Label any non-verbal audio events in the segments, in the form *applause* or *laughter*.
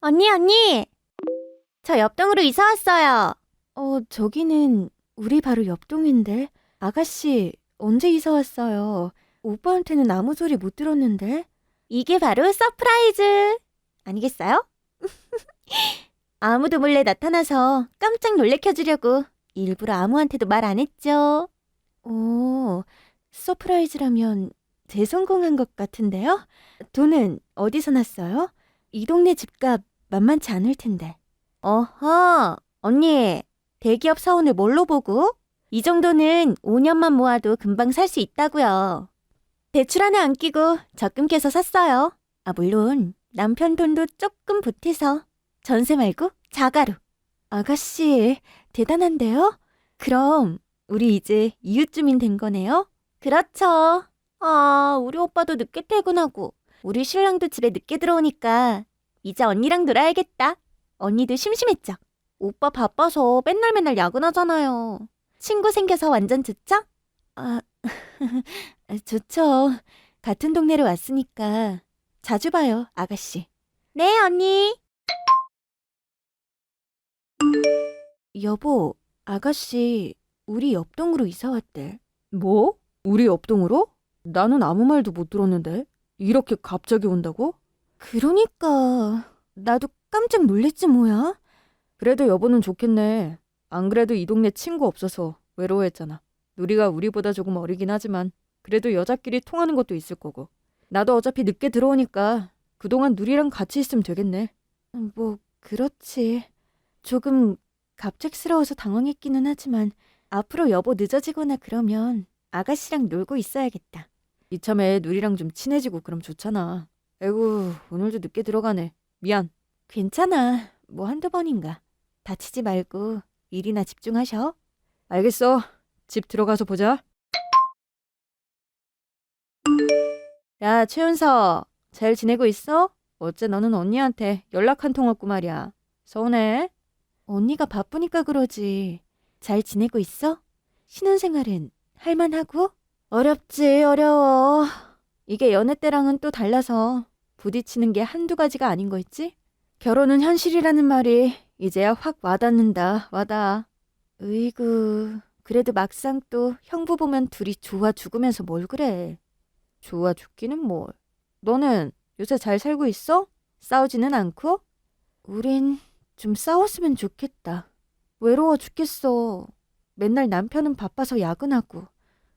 언니, 언니! 저 옆동으로 이사 왔어요. 어, 저기는 우리 바로 옆동인데. 아가씨, 언제 이사 왔어요? 오빠한테는 아무 소리 못 들었는데. 이게 바로 서프라이즈! 아니겠어요? *laughs* 아무도 몰래 나타나서 깜짝 놀래켜주려고 일부러 아무한테도 말 안 했죠. 오, 서프라이즈라면 대성공한 것 같은데요? 돈은 어디서 났어요? 이 동네 집값 만만치 않을 텐데. 어허, 언니, 대기업 사원을 뭘로 보고? 이 정도는 5년만 모아도 금방 살 수 있다고요. 대출 하나 안 끼고 적금 깨서 샀어요. 아, 물론 남편 돈도 조금 보태서 전세 말고 자가로. 아가씨, 대단한데요? 그럼 우리 이제 이웃 주민 된 거네요? 그렇죠. 아, 우리 오빠도 늦게 퇴근하고 우리 신랑도 집에 늦게 들어오니까 이제 언니랑 놀아야겠다. 언니도 심심했죠? 오빠 바빠서 맨날 맨날 야근하잖아요. 친구 생겨서 완전 좋죠? 아, *laughs* 좋죠. 같은 동네로 왔으니까 자주 봐요, 아가씨. 네, 언니. 여보, 아가씨, 우리 옆동으로 이사 왔대. 뭐? 우리 옆동으로? 나는 아무 말도 못 들었는데. 이렇게 갑자기 온다고? 그러니까 나도 깜짝 놀랬지 뭐야. 그래도 여보는 좋겠네. 안 그래도 이 동네 친구 없어서 외로워했잖아. 누리가 우리보다 조금 어리긴 하지만 그래도 여자끼리 통하는 것도 있을 거고. 나도 어차피 늦게 들어오니까 그동안 누리랑 같이 있으면 되겠네. 뭐 그렇지. 조금 갑작스러워서 당황했기는 하지만 앞으로 여보 늦어지거나 그러면 아가씨랑 놀고 있어야겠다. 이참에 누리랑 좀 친해지고 그럼 좋잖아. 에구, 오늘도 늦게 들어가네. 미안. 괜찮아. 뭐 한두 번인가. 다치지 말고 일이나 집중하셔. 알겠어. 집 들어가서 보자. 야, 최윤서. 잘 지내고 있어? 어째 너는 언니한테 연락 한통 없고 말이야. 서운해? 언니가 바쁘니까 그러지. 잘 지내고 있어? 신혼생활은 할만하고? 어렵지, 어려워. 이게 연애 때랑은 또 달라서 부딪히는 게 한두 가지가 아닌 거 있지? 결혼은 현실이라는 말이 이제야 확 와닿는다, 와닿아. 으이구, 그래도 막상 또 형부 보면 둘이 좋아 죽으면서 뭘 그래. 좋아 죽기는 뭘. 너는 요새 잘 살고 있어? 싸우지는 않고? 우린 좀 싸웠으면 좋겠다. 외로워 죽겠어. 맨날 남편은 바빠서 야근하고.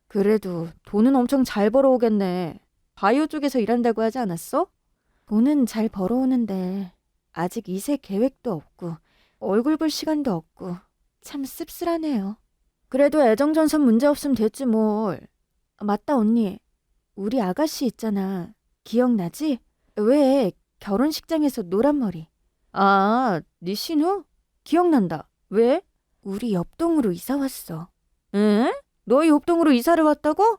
그래도 돈은 엄청 잘 벌어오겠네. 바이오 쪽에서 일한다고 하지 않았어? 돈은 잘 벌어오는데 아직 이세 계획도 없고 얼굴 볼 시간도 없고 참 씁쓸하네요. 그래도 애정전선 문제 없으면 됐지 뭘. 아, 맞다 언니. 우리 아가씨 있잖아. 기억나지? 왜 결혼식장에서 노란 머리. 아, 네 신우? 기억난다. 왜? 우리 옆동으로 이사 왔어. 응? 너희 옆동으로 이사를 왔다고?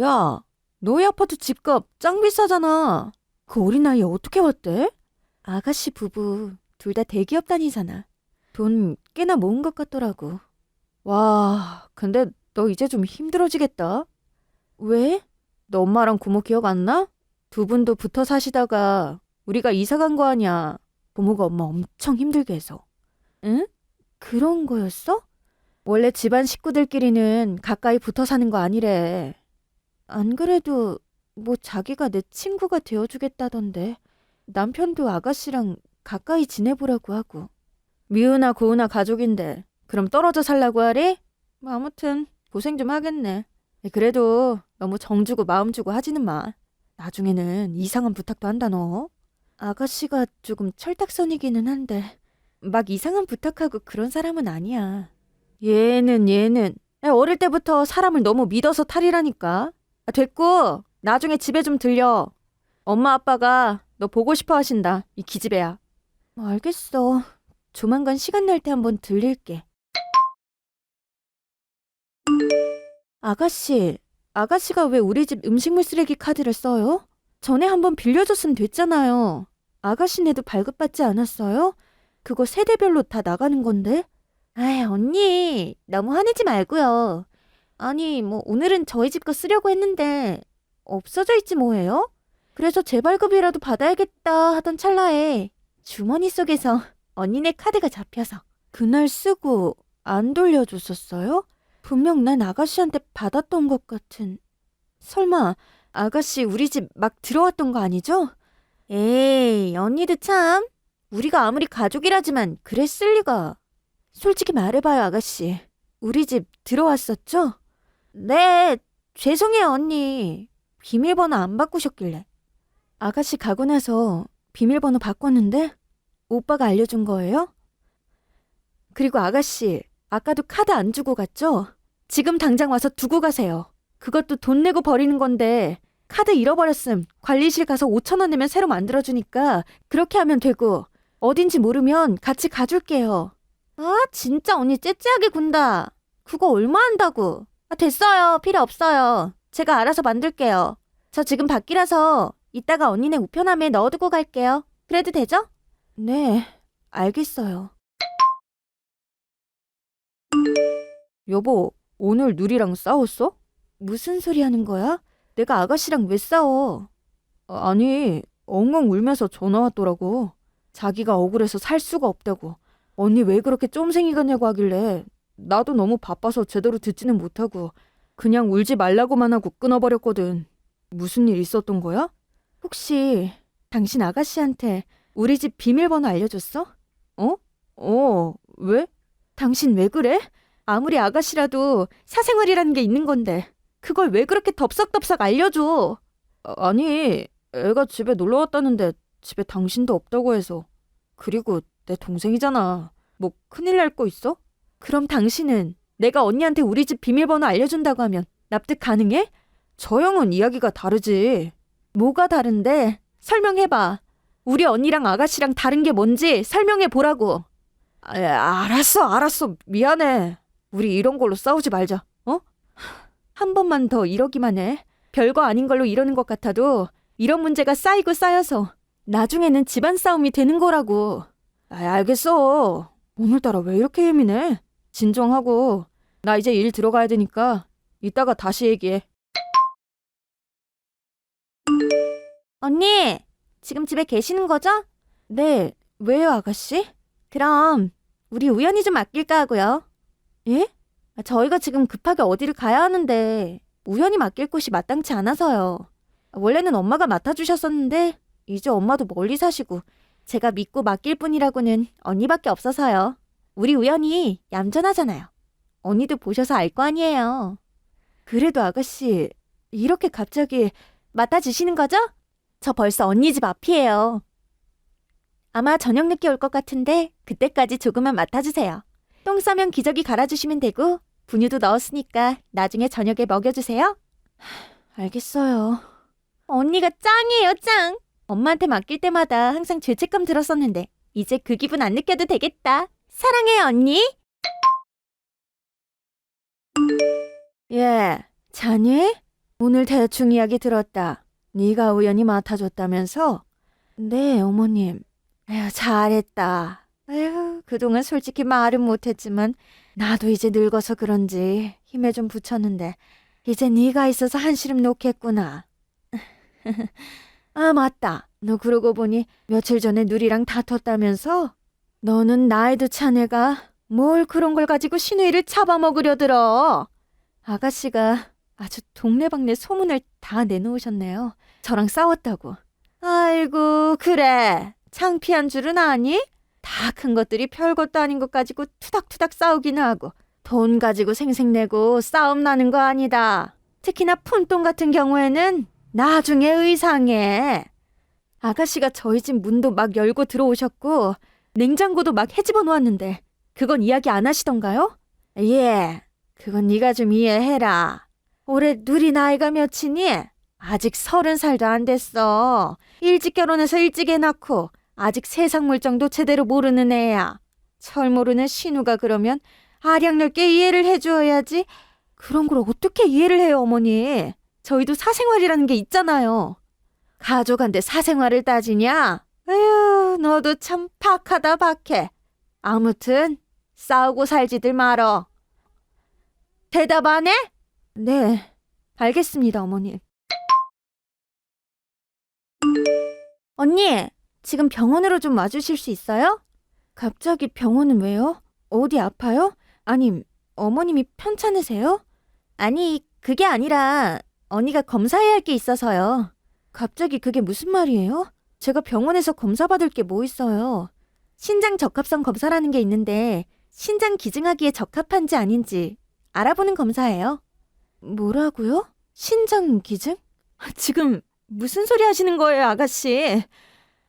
야, 너희 아파트 집값 짱 비싸잖아. 그 어린 나이에 어떻게 왔대? 아가씨 부부 둘 다 대기업 다니잖아. 돈 꽤나 모은 것 같더라고. 와, 근데 너 이제 좀 힘들어지겠다. 왜? 너 엄마랑 고모 기억 안 나? 두 분도 붙어 사시다가 우리가 이사 간 거 아니야. 부모가 엄마 엄청 힘들게 해서. 응? 그런 거였어? 원래 집안 식구들끼리는 가까이 붙어 사는 거 아니래. 안 그래도 뭐 자기가 내 친구가 되어주겠다던데. 남편도 아가씨랑 가까이 지내보라고 하고. 미우나 고우나 가족인데 그럼 떨어져 살라고 하래? 뭐 아무튼 고생 좀 하겠네. 그래도 너무 정 주고 마음 주고 하지는 마. 나중에는 이상한 부탁도 한다 너. 아가씨가 조금 철딱선이기는 한데 막 이상한 부탁하고 그런 사람은 아니야. 얘는 얘는 어릴 때부터 사람을 너무 믿어서 탈이라니까. 아, 됐고 나중에 집에 좀 들려. 엄마 아빠가 너 보고 싶어 하신다. 이 기집애야. 알겠어. 조만간 시간 날 때 한번 들릴게. 아가씨, 아가씨가 왜 우리 집 음식물 쓰레기 카드를 써요? 전에 한번 빌려줬으면 됐잖아요. 아가씨네도 발급받지 않았어요? 그거 세대별로 다 나가는 건데? 아이, 언니, 너무 화내지 말고요. 아니, 뭐, 오늘은 저희 집 거 쓰려고 했는데, 없어져 있지 뭐예요? 그래서 재발급이라도 받아야겠다 하던 찰나에 주머니 속에서 *laughs* 언니네 카드가 잡혀서 그날 쓰고 안 돌려줬었어요? 분명 난 아가씨한테 받았던 것 같은. 설마 아가씨 우리 집 막 들어왔던 거 아니죠? 에이, 언니도 참. 우리가 아무리 가족이라지만 그랬을 리가. 솔직히 말해봐요, 아가씨. 우리 집 들어왔었죠? 네, 죄송해요, 언니. 비밀번호 안 바꾸셨길래. 아가씨 가고 나서 비밀번호 바꿨는데 오빠가 알려준 거예요? 그리고 아가씨, 아까도 카드 안 주고 갔죠? 지금 당장 와서 두고 가세요. 그것도 돈 내고 버리는 건데 카드 잃어버렸음. 관리실 가서 5천 원 내면 새로 만들어주니까 그렇게 하면 되고 어딘지 모르면 같이 가줄게요. 아 진짜 언니 째째하게 군다. 그거 얼마 한다고? 아, 됐어요. 필요 없어요. 제가 알아서 만들게요. 저 지금 밖이라서 이따가 언니네 우편함에 넣어두고 갈게요. 그래도 되죠? 네, 알겠어요. 여보, 오늘 누리랑 싸웠어? 무슨 소리 하는 거야? 내가 아가씨랑 왜 싸워? 아, 아니, 엉엉 울면서 전화 왔더라고. 자기가 억울해서 살 수가 없다고. 언니 왜 그렇게 쫌생이 같냐고 하길래 나도 너무 바빠서 제대로 듣지는 못하고 그냥 울지 말라고만 하고 끊어버렸거든. 무슨 일 있었던 거야? 혹시 당신 아가씨한테 우리 집 비밀번호 알려줬어? 어, 왜? 당신 왜 그래? 아무리 아가씨라도 사생활이라는 게 있는 건데 그걸 왜 그렇게 덥석덥석 알려줘? 아, 아니, 애가 집에 놀러 왔다는데 집에 당신도 없다고 해서. 그리고 내 동생이잖아. 뭐 큰일 날 거 있어? 그럼 당신은 내가 언니한테 우리 집 비밀번호 알려준다고 하면 납득 가능해? 저 형은 이야기가 다르지. 뭐가 다른데? 설명해봐. 우리 언니랑 아가씨랑 다른 게 뭔지 설명해 보라고. 아, 알았어, 알았어. 미안해. 우리 이런 걸로 싸우지 말자. 어? 한 번만 더 이러기만 해. 별거 아닌 걸로 이러는 것 같아도 이런 문제가 쌓이고 쌓여서 나중에는 집안 싸움이 되는 거라고. 아, 알겠어. 오늘따라 왜 이렇게 예민해? 진정하고. 나 이제 일 들어가야 되니까 이따가 다시 얘기해. 언니, 지금 집에 계시는 거죠? 네. 왜요, 아가씨? 그럼 우리 우연히 좀 맡길까 하고요. 예? 아, 저희가 지금 급하게 어디를 가야 하는데 우연히 맡길 곳이 마땅치 않아서요. 아, 원래는 엄마가 맡아주셨었는데 이제 엄마도 멀리 사시고 제가 믿고 맡길 분이라고는 언니밖에 없어서요. 우리 우연히 얌전하잖아요. 언니도 보셔서 알 거 아니에요. 그래도 아가씨, 이렇게 갑자기 맡아주시는 거죠? 저 벌써 언니 집 앞이에요. 아마 저녁 늦게 올 것 같은데 그때까지 조금만 맡아주세요. 똥 싸면 기저귀 갈아주시면 되고 분유도 넣었으니까 나중에 저녁에 먹여주세요. 알겠어요. 언니가 짱이에요, 짱. 엄마한테 맡길 때마다 항상 죄책감 들었었는데 이제 그 기분 안 느껴도 되겠다. 사랑해, 언니. 예, 자니? 오늘 대충 이야기 들었다. 네가 우연히 맡아줬다면서? 네, 어머님. 에휴, 잘했다. 에휴, 그동안 솔직히 말은 못했지만 나도 이제 늙어서 그런지 힘에 좀 붙였는데 이제 네가 있어서 한시름 놓겠구나. *laughs* 아, 맞다. 너 그러고 보니 며칠 전에 누리랑 다퉜다면서? 너는 나이도 차네가 뭘 그런 걸 가지고 신우이를 잡아먹으려 들어. 아가씨가 아주 동네방네 소문을 다 내놓으셨네요. 저랑 싸웠다고. 아이고, 그래. 창피한 줄은 아니? 다 큰 것들이 별것도 아닌 것 가지고 투닥투닥 싸우긴 하고 돈 가지고 생색내고 싸움 나는 거 아니다. 특히나 푼돈 같은 경우에는 나중에 의상해. 아가씨가 저희 집 문도 막 열고 들어오셨고 냉장고도 막 해집어 놓았는데 그건 이야기 안 하시던가요? 예, 그건 네가 좀 이해해라. 올해 누리 나이가 몇이니? 아직 서른 살도 안 됐어. 일찍 결혼해서 일찍 애 낳고 아직 세상 물정도 제대로 모르는 애야. 철 모르는 신우가 그러면 아량 넓게 이해를 해주어야지. 그런 걸 어떻게 이해를 해요, 어머니? 저희도 사생활이라는 게 있잖아요. 가족한테 사생활을 따지냐? 에휴, 너도 참 박하다 박해. 아무튼 싸우고 살지들 말어. 대답 안 해? 네, 알겠습니다, 어머님. 언니, 지금 병원으로 좀 와주실 수 있어요? 갑자기 병원은 왜요? 어디 아파요? 아님, 어머님이 편찮으세요? 아니, 그게 아니라 언니가 검사해야 할 게 있어서요. 갑자기 그게 무슨 말이에요? 제가 병원에서 검사받을 게 뭐 있어요? 신장 적합성 검사라는 게 있는데 신장 기증하기에 적합한지 아닌지 알아보는 검사예요. 뭐라고요? 신장 기증? 지금 무슨 소리 하시는 거예요, 아가씨?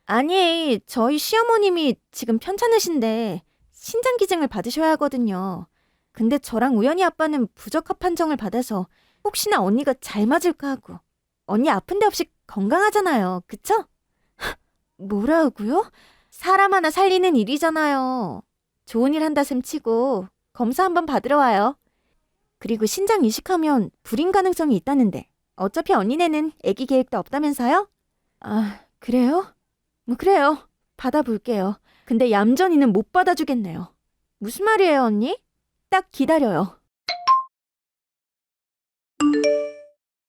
아니, 저희 시어머님이 지금 편찮으신데 신장 기증을 받으셔야 하거든요. 근데 저랑 우연히 아빠는 부적합 판정을 받아서 혹시나 언니가 잘 맞을까 하고. 언니 아픈 데 없이 건강하잖아요. 그쵸? *laughs* 뭐라고요? 사람 하나 살리는 일이잖아요. 좋은 일 한다 셈 치고 검사 한번 받으러 와요. 그리고 신장 이식하면 불임 가능성이 있다는데 어차피 언니네는 아기 계획도 없다면서요? 아, 그래요? 뭐 그래요. 받아볼게요. 근데 얌전히는 못 받아주겠네요. 무슨 말이에요, 언니? 딱 기다려요.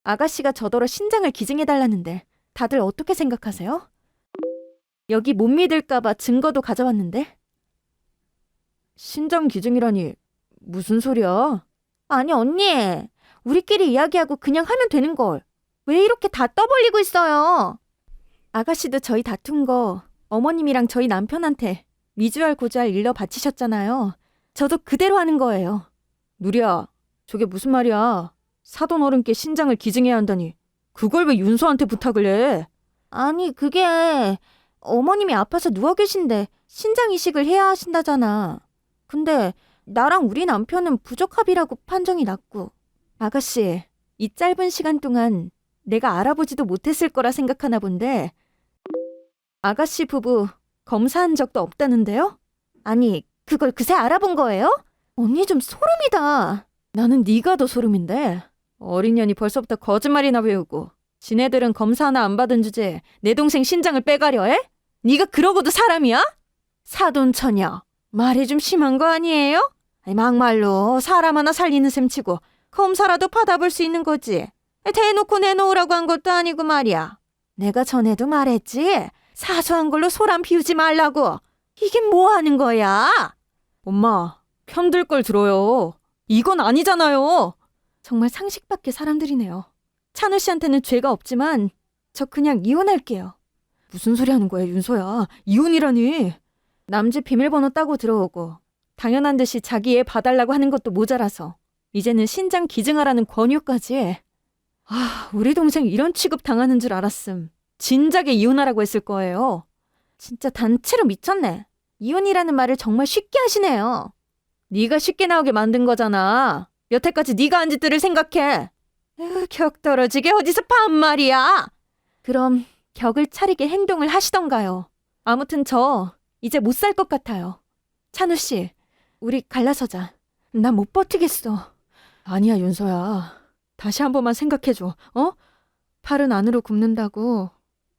아가씨가 저더러 신장을 기증해달라는데 다들 어떻게 생각하세요? 여기 못 믿을까봐 증거도 가져왔는데? 신장 기증이라니 무슨 소리야? 아니, 언니. 우리끼리 이야기하고 그냥 하면 되는 걸. 왜 이렇게 다 떠벌리고 있어요? 아가씨도 저희 다툰 거 어머님이랑 저희 남편한테 미주알 고주알 일러 바치셨잖아요. 저도 그대로 하는 거예요. 누리야, 저게 무슨 말이야? 사돈 어른께 신장을 기증해야 한다니. 그걸 왜 윤서한테 부탁을 해? 아니, 그게 어머님이 아파서 누워 계신데 신장 이식을 해야 하신다잖아. 근데 나랑 우리 남편은 부적합이라고 판정이 났고. 아가씨, 이 짧은 시간 동안 내가 알아보지도 못했을 거라 생각하나 본데 아가씨 부부 검사한 적도 없다는데요? 아니, 그걸 그새 알아본 거예요? 언니 좀 소름이다. 나는 네가 더 소름인데. 어린 년이 벌써부터 거짓말이나 배우고 지네들은 검사 하나 안 받은 주제에 내 동생 신장을 빼가려 해? 네가 그러고도 사람이야? 사돈 처녀. 말이 좀 심한 거 아니에요? 아니, 막말로 사람 하나 살리는 셈 치고 검사라도 받아볼 수 있는 거지. 대놓고 내놓으라고 한 것도 아니고 말이야. 내가 전에도 말했지. 사소한 걸로 소란 피우지 말라고. 이게 뭐 하는 거야? 엄마, 편들 걸 들어요. 이건 아니잖아요. 정말 상식 밖의 사람들이네요. 찬우 씨한테는 죄가 없지만 저 그냥 이혼할게요. 무슨 소리 하는 거야, 윤서야. 이혼이라니. 남집 비밀번호 따고 들어오고 당연한 듯이 자기 애 봐달라고 하는 것도 모자라서 이제는 신장 기증하라는 권유까지. 아, 우리 동생 이런 취급 당하는 줄 알았음. 진작에 이혼하라고 했을 거예요. 진짜 단체로 미쳤네. 이혼이라는 말을 정말 쉽게 하시네요. 네가 쉽게 나오게 만든 거잖아. 여태까지 네가 한 짓들을 생각해. 에휴, 격 떨어지게 어디서 반말이야. 그럼 격을 차리게 행동을 하시던가요. 아무튼 저 이제 못 살 것 같아요. 찬우 씨, 우리 갈라서자. 나 못 버티겠어. 아니야, 윤서야. 다시 한 번만 생각해줘. 어? 팔은 안으로 굽는다고.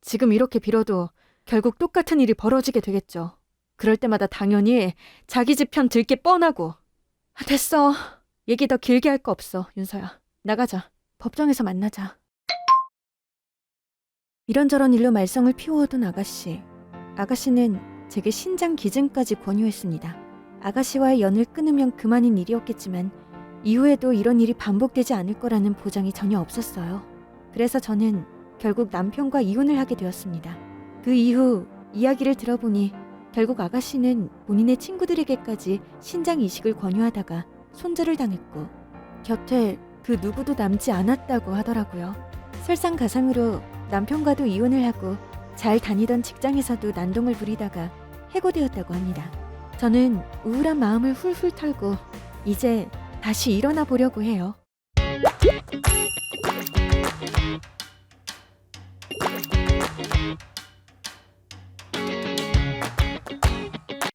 지금 이렇게 빌어도 결국 똑같은 일이 벌어지게 되겠죠. 그럴 때마다 당연히 자기 집 편 들게 뻔하고. 아, 됐어. 얘기 더 길게 할 거 없어, 윤서야. 나가자. 법정에서 만나자. 이런저런 일로 말썽을 피워오던 아가씨. 아가씨는 제게 신장 기증까지 권유했습니다. 아가씨와의 연을 끊으면 그만인 일이었겠지만 이후에도 이런 일이 반복되지 않을 거라는 보장이 전혀 없었어요. 그래서 저는 결국 남편과 이혼을 하게 되었습니다. 그 이후 이야기를 들어보니 결국 아가씨는 본인의 친구들에게까지 신장 이식을 권유하다가 손절을 당했고 곁에 그 누구도 남지 않았다고 하더라고요. 설상가상으로 남편과도 이혼을 하고 잘 다니던 직장에서도 난동을 부리다가 해고되었다고 합니다. 저는 우울한 마음을 훌훌 털고 이제 다시 일어나 보려고 해요.